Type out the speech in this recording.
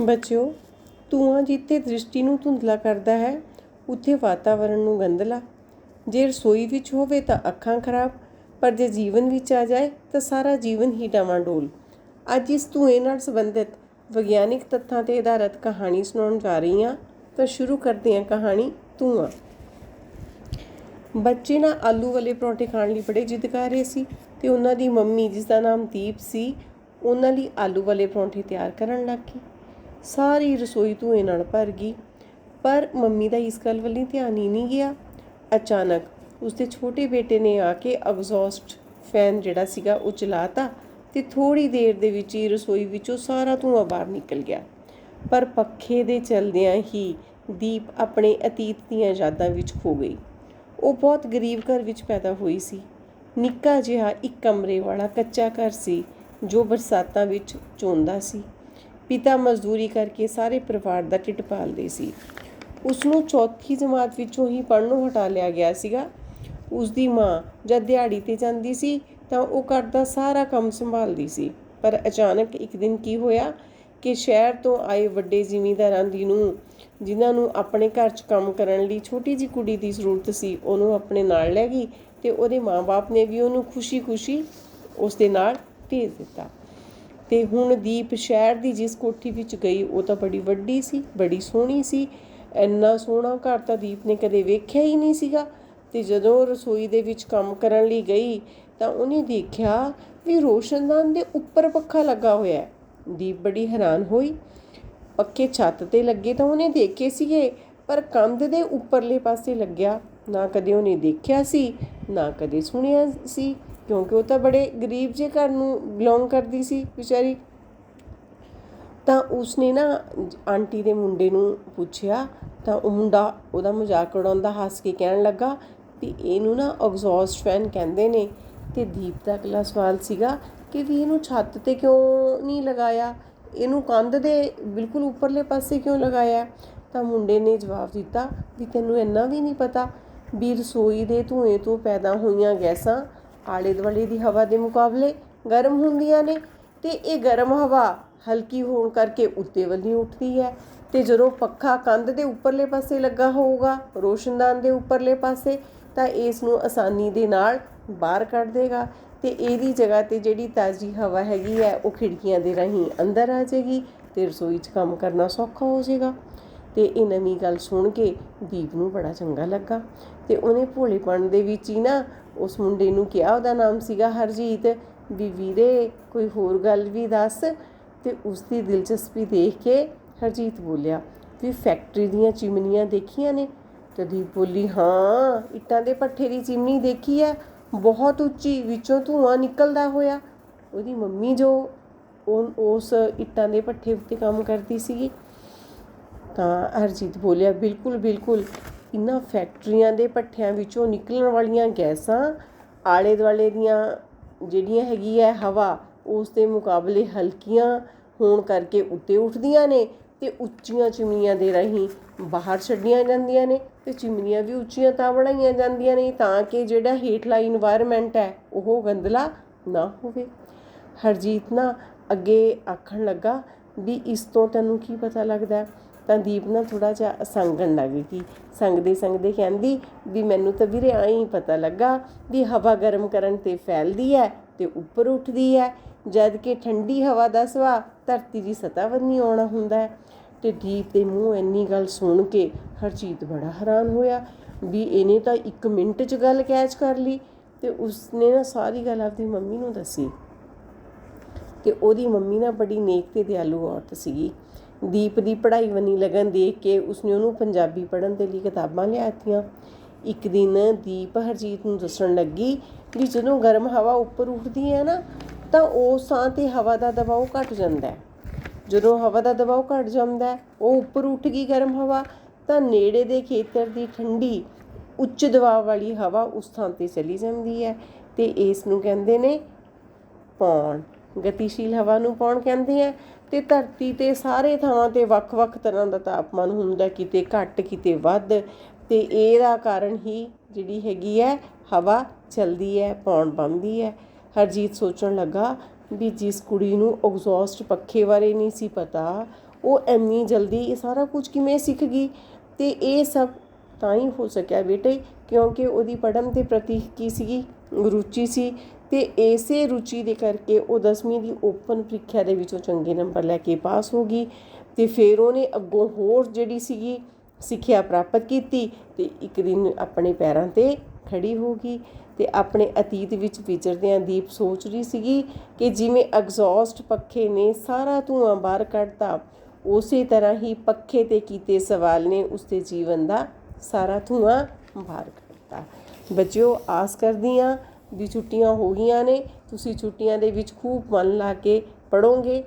ਬੱਚਿਓ, ਧੂੰਆਂ ਜਿੱਥੇ ਦ੍ਰਿਸ਼ਟੀ ਨੂੰ ਧੁੰਦਲਾ ਕਰਦਾ ਹੈ, ਉੱਥੇ ਵਾਤਾਵਰਣ ਨੂੰ ਗੰਧਲਾ। ਜੇ ਰਸੋਈ ਵਿੱਚ ਹੋਵੇ ਤਾਂ ਅੱਖਾਂ ਖਰਾਬ, ਪਰ ਜੇ ਜੀਵਨ ਵਿੱਚ ਆ ਜਾਏ ਤਾਂ ਸਾਰਾ ਜੀਵਨ ਹੀ ਡਾਵਾਂਡੋਲ ਅੱਜ ਇਸ ਧੂਏ ਨਾਲ ਸੰਬੰਧਿਤ ਵਿਗਿਆਨਿਕ ਤੱਥਾਂ ਤੇ ਆਧਾਰਿਤ ਕਹਾਣੀ ਸੁਣਾਉਣ ਜਾ ਰਹੀ ਹਾਂ, ਤਾਂ ਸ਼ੁਰੂ ਕਰਦੇ ਹਾਂ ਕਹਾਣੀ ਧੂਆਂ। ਬੱਚੇ ਨਾ ਆਲੂ ਵਾਲੇ ਪਰੌਂਠੇ ਖਾਣ ਲਈ ਬੜੇ ਜਿੱਦ ਕਰ ਰਹੇ ਸੀ ਤੇ ਉਹਨਾਂ ਦੀ ਮੰਮੀ ਜਿਸ ਦਾ ਨਾਮ ਦੀਪ ਸੀ, ਉਹਨਾਂ ਲਈ ਆਲੂ ਵਾਲੇ ਪਰੌਂਠੇ ਤਿਆਰ ਕਰਨ ਲੱਗ ਗਈ। ਸਾਰੀ ਰਸੋਈ ਧੂਏ ਨਾਲ ਭਰ ਗਈ, ਪਰ ਮੰਮੀ ਦਾ ਇਸ ਗੱਲ ਵੱਲ ਧਿਆਨ ਹੀ ਨਹੀਂ ਗਿਆ। ਅਚਾਨਕ ਉਸਦੇ ਛੋਟੇ ਬੇਟੇ ਨੇ ਆ ਕੇ ਐਗਜ਼ੌਸਟ ਫੈਨ ਜਿਹੜਾ ਸੀਗਾ ਉਹ ਚਲਾਤਾ ਤੇ ਥੋੜੀ ਦੇਰ ਦੇ ਵਿੱਚ ਹੀ ਰਸੋਈ ਵਿੱਚੋਂ ਸਾਰਾ ਧੂਆਂ ਬਾਹਰ ਨਿਕਲ ਗਿਆ। ਪਰ ਪੱਖੇ ਦੇ ਚਲਦਿਆਂ ਹੀ ਦੀਪ ਆਪਣੇ ਅਤੀਤ ਦੀਆਂ ਯਾਦਾਂ ਵਿੱਚ ਖੋ ਗਈ। ਉਹ ਬਹੁਤ ਗਰੀਬ ਘਰ ਵਿੱਚ ਪੈਦਾ ਹੋਈ ਸੀ। ਨਿੱਕਾ ਜਿਹਾ ਇੱਕ ਕਮਰੇ ਵਾਲਾ ਕੱਚਾ ਘਰ ਸੀ ਜੋ ਬਰਸਾਤਾਂ ਵਿੱਚ ਚੋਂਦਾ ਸੀ। ਪਿਤਾ ਮਜ਼ਦੂਰੀ ਕਰਕੇ ਸਾਰੇ ਪਰਿਵਾਰ ਦਾ ਢਿੱਡ ਪਾਲਦੇ ਸੀ। ਉਸ ਨੂੰ ਚੌਥੀ ਜਮਾਤ ਵਿੱਚੋਂ ਹੀ ਪੜ੍ਹਨੋਂ ਹਟਾ ਲਿਆ ਗਿਆ ਸੀਗਾ। ਉਸ ਦੀ ਮਾਂ ਜਦ ਦਿਹਾੜੀ ਤੇ ਜਾਂਦੀ ਸੀ ਤਾਂ ਉਹ ਘਰ ਦਾ ਸਾਰਾ ਕੰਮ ਸੰਭਾਲਦੀ ਸੀ। ਪਰ ਅਚਾਨਕ ਇੱਕ ਦਿਨ ਕੀ ਹੋਇਆ ਕਿ ਸ਼ਹਿਰ ਤੋਂ ਆਏ ਵੱਡੇ ਜ਼ਿਮੀਂਦਾਰਾਂ ਦੀ ਨੂੰ ਜਿਨ੍ਹਾਂ ਨੂੰ ਆਪਣੇ ਘਰ 'ਚ ਕੰਮ ਕਰਨ ਲਈ ਛੋਟੀ ਜੀ ਕੁੜੀ ਦੀ ਜ਼ਰੂਰਤ ਸੀ, ਉਹਨੂੰ ਆਪਣੇ ਨਾਲ ਲੈ ਗਈ ਤੇ ਉਹਦੇ ਮਾਪੇ ਨੇ ਵੀ ਉਹਨੂੰ ਖੁਸ਼ੀ-ਖੁਸ਼ੀ ਉਸ ਦੇ ਨਾਲ ਭੇਜ ਦਿੱਤਾ। ਤੇ ਹੁਣ ਦੀਪ ਸ਼ਹਿਰ ਦੀ ਜਿਸ ਕੋਠੀ ਵਿੱਚ ਗਈ, ਉਹ ਤਾਂ ਬੜੀ ਵੱਡੀ ਸੀ, ਬੜੀ ਸੋਹਣੀ ਸੀ। ਇੰਨਾ ਸੋਹਣਾ ਘਰ ਤਾਂ ਦੀਪ ਨੇ ਕਦੇ ਵੇਖਿਆ ਹੀ ਨਹੀਂ ਸੀਗਾ। ਤੇ ਜਦੋਂ ਰਸੋਈ ਦੇ ਵਿੱਚ ਕੰਮ ਕਰਨ ਲਈ ਗਈ, ਤਾਂ ਉਹਨੇ ਦੇਖਿਆ ਵੀ ਰੋਸ਼ਨਦਾਨ ਦੇ ਉੱਪਰ ਪੱਖਾ ਲੱਗਾ ਹੋਇਆ ਹੈ। ਦੀਪ ਬੜੀ ਹੈਰਾਨ ਹੋਈ। ਪੱਕੇ ਛੱਤ ਤੇ ਲੱਗੇ ਤਾਂ ਉਹਨੇ ਦੇਖੇ ਸੀਗੇ, ਪਰ ਕੰਧ ਦੇ ਉੱਪਰਲੇ ਪਾਸੇ ਲੱਗਿਆ। ਨਾ ਕਦੇ ਉਹਨੇ ਦੇਖਿਆ ਸੀ, ਨਾ ਕਦੇ ਸੁਣਿਆ ਸੀ। ਕਿਉਂਕਿ ਉਹ ਤਾਂ ਬੜੇ ਗਰੀਬ ਜੇ ਘਰ ਨੂੰ ਬਿਲੋਂਗ ਕਰਦੀ ਸੀ ਵਿਚਾਰੀ। ਤਾਂ ਉਸਨੇ ਨਾ ਆਂਟੀ ਦੇ ਮੁੰਡੇ ਨੂੰ ਪੁੱਛਿਆ, ਤਾਂ ਉਹ ਮੁੰਡਾ ਉਹਦਾ ਮਜ਼ਾਕ ਉਡਾਉਂਦਾ ਹੱਸ ਕੇ ਕਹਿਣ ਲੱਗਾ ਵੀ ਇਹਨੂੰ ਨਾ ਐਗਜ਼ੌਸਟ ਫੈਨ ਕਹਿੰਦੇ ਨੇ ਤੇ ਦੀਪ ਦਾ ਅਗਲਾ ਸਵਾਲ ਸੀਗਾ ਕਿ ਵੀ ਇਹਨੂੰ ਛੱਤ ਤੇ ਕਿਉਂ ਨਹੀਂ ਲਗਾਇਆ? ਇਹਨੂੰ ਕੰਧ ਦੇ ਬਿਲਕੁਲ ਉੱਪਰਲੇ ਪਾਸੇ ਕਿਉਂ ਲਗਾਇਆ? ਤਾਂ ਮੁੰਡੇ ਨੇ ਜਵਾਬ ਦਿੱਤਾ ਵੀ ਤੈਨੂੰ ਇੰਨਾ ਵੀ ਨਹੀਂ ਪਤਾ ਵੀ ਰਸੋਈ ਦੇ ਧੂਏ ਤੋਂ ਪੈਦਾ ਹੋਈਆਂ ਗੈਸਾਂ ਆਲੇ ਦੁਆਲੇ ਦੀ ਹਵਾ ਦੇ ਮੁਕਾਬਲੇ ਗਰਮ ਹੁੰਦੀਆਂ ਨੇ ਤੇ ਇਹ ਗਰਮ ਹਵਾ ਹਲਕੀ ਹੋਣ ਕਰਕੇ ਉੱਤੇ ਵੱਲੀ ਉੱਠਦੀ ਹੈ ਤੇ ਜਦੋਂ ਪੱਖਾ ਕੰਧ ਦੇ ਉੱਪਰਲੇ ਪਾਸੇ ਲੱਗਾ ਹੋਊਗਾ, ਰੋਸ਼ਨਦਾਨ ਦੇ ਉੱਪਰਲੇ ਪਾਸੇ, ਤਾਂ ਇਸ ਨੂੰ ਆਸਾਨੀ ਦੇ ਨਾਲ ਬਾਹਰ ਕੱਢ ਦੇਗਾ ਤੇ ਇਹਦੀ ਜਗ੍ਹਾ ਤੇ ਜਿਹੜੀ ਤਾਜ਼ੀ ਹਵਾ ਹੈਗੀ ਹੈ, ਉਹ ਖਿੜਕੀਆਂ ਦੇ ਰਾਹੀਂ ਅੰਦਰ ਆ ਜਾਏਗੀ ਤੇ ਰਸੋਈ 'ਚ ਕੰਮ ਕਰਨਾ ਸੌਖਾ ਹੋ ਜਾਏਗਾ। ਤੇ ਇਹ ਨਵੀਂ ਗੱਲ ਸੁਣ ਕੇ ਦੀਪ ਨੂੰ ਬੜਾ ਚੰਗਾ ਲੱਗਾ। ਅਤੇ ਉਹਨੇ ਭੋਲੇਪਣ ਦੇ ਵਿੱਚ ਹੀ ਨਾ ਉਸ ਮੁੰਡੇ ਨੂੰ ਕਿਹਾ, ਉਹਦਾ ਨਾਮ ਸੀਗਾ ਹਰਜੀਤ। ਵੀ ਵੀਰੇ, ਕੋਈ ਹੋਰ ਗੱਲ ਵੀ ਦੱਸ? ਤੇ ਉਸ ਦੀ ਦਿਲਚਸਪੀ ਦੇਖ ਕੇ ਹਰਜੀਤ ਬੋਲਿਆ, ਵੀ ਫੈਕਟਰੀ ਦੀਆਂ ਚਿਮਨੀਆਂ ਦੇਖੀਆਂ ਨੇ? ਤੇ ਦੀਪ ਬੋਲੀ, ਹਾਂ, ਇੱਟਾਂ ਦੇ ਪੱਠੇ ਦੀ ਚਿਮਨੀ ਦੇਖੀ ਹੈ ਬਹੁਤ ਉੱਚੀ, ਵਿੱਚੋਂ ਧੂਆਂ ਨਿਕਲਦਾ ਹੋਇਆ। ਉਹਦੀ ਮੰਮੀ ਜੋ ਉਹ, ਉਸ ਇੱਟਾਂ ਦੇ ਪੱਠੇ ਉੱਤੇ ਕੰਮ ਕਰਦੀ ਸੀਗੀ। ਤਾਂ ਹਰਜੀਤ ਬੋਲਿਆ, ਬਿਲਕੁਲ ਬਿਲਕੁਲ। ਇਹਨਾਂ ਫੈਕਟਰੀਆਂ ਦੇ ਭੱਠਿਆਂ ਵਿੱਚੋਂ ਨਿਕਲਣ ਵਾਲੀਆਂ ਗੈਸਾਂ ਆਲੇ ਦੁਆਲੇ ਦੀਆਂ ਜਿਹੜੀਆਂ ਹੈਗੀ ਹੈ ਹਵਾ, ਉਸ ਦੇ ਮੁਕਾਬਲੇ ਹਲਕੀਆਂ ਹੋਣ ਕਰਕੇ ਉੱਤੇ ਉੱਠਦੀਆਂ ਨੇ ਤੇ ਉੱਚੀਆਂ ਚਿਮਨੀਆਂ ਦੇ ਰਾਹੀਂ ਬਾਹਰ ਛੱਡੀਆਂ ਜਾਂਦੀਆਂ ਨੇ ਤੇ ਚਿਮਨੀਆਂ ਵੀ ਉੱਚੀਆਂ ਤਾਂ ਬਣਾਈਆਂ ਜਾਂਦੀਆਂ ਨੇ ਤਾਂ ਕਿ ਜਿਹੜਾ ਹੇਠਲਾ ਇਨਵਾਇਰਨਮੈਂਟ ਹੈ, ਉਹ ਗੰਦਲਾ ਨਾ ਹੋਵੇ। ਹਰਜੀਤ ਨਾ ਅੱਗੇ ਆਖਣ ਲੱਗਾ ਵੀ ਇਸ ਤੋਂ ਤੈਨੂੰ ਕੀ ਪਤਾ ਲੱਗਦਾ ਤਾਂ ਦੀਪ ਨਾ ਥੋੜਾ ਜਿਹਾ ਸੰਗਣ ਲੱਗ ਗਈ। ਸੰਗਦੇ ਸੰਗਦੇ ਕਹਿੰਦੀ ਵੀ ਮੈਨੂੰ ਤਾਂ ਵੀਰੇ ਆਈ ਪਤਾ ਲੱਗਾ ਵੀ ਹਵਾ ਗਰਮ ਕਰਨ ਤੇ ਫੈਲਦੀ ਹੈ ਤੇ ਉੱਪਰ ਉੱਠਦੀ ਹੈ ਜਦ ਕਿ ਠੰਡੀ ਹਵਾ ਦਾ ਸੁਭਾਅ ਧਰਤੀ ਦੀ ਸਤਹ ਵੱਲ ਆਉਣਾ ਹੁੰਦਾ ਹੈ ਤੇ ਦੀਪ ਦੇ ਮੂੰਹ ਇੰਨੀ ਗੱਲ ਸੁਣ ਕੇ ਹਰਜੀਤ ਬੜਾ ਹੈਰਾਨ ਹੋਇਆ ਵੀ ਇਹਨੇ ਤਾਂ 1 ਮਿੰਟ 'ਚ ਗੱਲ ਕੈਚ ਕਰ ਲਈ ਤੇ ਉਸਨੇ ਨਾ ਸਾਰੀ ਗੱਲ ਆਪਦੀ ਮੰਮੀ ਨੂੰ ਦੱਸੀ। ਤੇ ਉਹਦੀ ਮੰਮੀ ਨਾ ਬੜੀ ਨੇਕ ਤੇ ਦਿਆਲੂ ਔਰਤ ਸੀਗੀ। ਦੀਪ ਦੀ ਪੜ੍ਹਾਈ ਵੰਨੀ ਲਗਨ ਦੇਖ ਕੇ ਉਸਨੇ ਉਹਨੂੰ ਪੰਜਾਬੀ ਪੜ੍ਹਨ ਦੇ ਲਈ ਕਿਤਾਬਾਂ ਲਿਆਤੀਆਂ। ਇੱਕ ਦਿਨ ਦੀਪ ਹਰਜੀਤ ਨੂੰ ਦੱਸਣ ਲੱਗੀ ਵੀ ਜਦੋਂ ਗਰਮ ਹਵਾ ਉੱਪਰ ਉੱਠਦੀ ਹੈ ਨਾ, ਤਾਂ ਉਸ ਥਾਂ ਤੇ ਹਵਾ ਦਾ ਦਬਾਅ ਘਟ ਜਾਂਦਾ ਹੈ। ਜਦੋਂ ਹਵਾ ਦਾ ਦਬਾਅ ਘਟ ਜਾਂਦਾ ਉਹ ਉੱਪਰ ਉੱਠ ਗਈ ਗਰਮ ਹਵਾ, ਤਾਂ ਨੇੜੇ ਦੇ ਖੇਤਰ ਦੀ ਠੰਡੀ, ਉੱਚ ਦਬਾਅ ਵਾਲੀ ਹਵਾ ਉਸ ਥਾਂ ਤੇ ਚਲੀ ਜਾਂਦੀ ਹੈ ਤੇ ਇਸ ਨੂੰ ਕਹਿੰਦੇ ਨੇ ਪੌਣ। ਗਤੀਸ਼ੀਲ ਹਵਾ ਨੂੰ ਪੌਣ ਕਹਿੰਦੇ ਆ ਤੇ ਧਰਤੀ ਤੇ ਸਾਰੇ ਥਾਵਾਂ ਤੇ ਵੱਖ-ਵੱਖ ਤਰ੍ਹਾਂ ਦਾ ਤਾਪਮਾਨ ਹੁੰਦਾ, ਕਿਤੇ ਘੱਟ, ਕਿਤੇ ਵੱਧ ਤੇ ਇਹਦਾ ਕਾਰਨ ਹੀ ਜਿਹੜੀ ਹੈਗੀ ਹੈ, ਹਵਾ ਚਲਦੀ ਹੈ, ਪੌਣ ਬੰਦੀ ਹੈ। ਹਰਜੀਤ ਸੋਚਣ ਲੱਗਾ ਵੀ ਜਿਸ ਕੁੜੀ ਨੂੰ ਐਗਜ਼ੌਸਟ ਪੱਖੇ ਬਾਰੇ ਨਹੀਂ ਸੀ ਪਤਾ, ਉਹ ਇੰਨੀ ਜਲਦੀ ਇਹ ਸਾਰਾ ਕੁਝ ਕਿਵੇਂ ਸਿੱਖ ਗਈ? ਤੇ ਇਹ ਸਭ ਤਾਂ ਹੀ ਹੋ ਸਕਿਆ ਬੇਟੇ, ਕਿਉਂਕਿ ਉਹਦੀ ਪੜ੍ਹਨ ਦੇ ਪ੍ਰਤੀ ਕੀ ਸੀਗੀ? ਰੁਚੀ ਸੀ। ਤੇ ਇਸੇ ਰੁਚੀ ਦੇ ਕਰਕੇ ਉਹ 10ਵੀਂ ਦੀ ਓਪਨ ਪ੍ਰੀਖਿਆ ਦੇ ਵਿੱਚੋਂ ਚੰਗੇ ਨੰਬਰ ਲੈ ਕੇ ਪਾਸ ਹੋ ਗਈ ਤੇ ਫਿਰ ਉਹਨੇ ਅੱਗੋਂ ਹੋਰ ਜਿਹੜੀ ਸੀਗੀ ਸਿੱਖਿਆ ਪ੍ਰਾਪਤ ਕੀਤੀ ਤੇ ਇੱਕ ਦਿਨ ਆਪਣੇ ਪੈਰਾਂ ਤੇ ਖੜੀ ਹੋ ਗਈ ਤੇ ਆਪਣੇ ਅਤੀਤ ਵਿੱਚ ਵਿਚਰਦਿਆਂ ਦੀਪ ਸੋਚ ਰਹੀ ਸੀਗੀ ਕਿ ਜਿਵੇਂ ਐਗਜ਼ੌਸਟ ਪੱਖੇ ਨੇ ਸਾਰਾ ਧੂਆਂ ਬਾਹਰ ਕੱਢਤਾ, ਉਸੇ ਤਰ੍ਹਾਂ ਹੀ ਪੱਖੇ ਤੇ ਕੀਤੇ ਸਵਾਲ ਨੇ ਉਸਦੇ ਜੀਵਨ ਦਾ ਸਾਰਾ ਧੂਆਂ ਬਾਹਰ ਕੱਢਤਾ। ਬੱਚਿਓ, ਆਸ ਕਰਦੀ ਹਾਂ ਵੀ ਛੁੱਟੀਆਂ ਹੋ ਗਈਆਂ ਨੇ ਤੁਸੀਂ ਛੁੱਟੀਆਂ ਦੇ ਵਿੱਚ ਖੂਬ ਮਨ ਲਾ ਕੇ ਪੜ੍ਹੋਗੇ।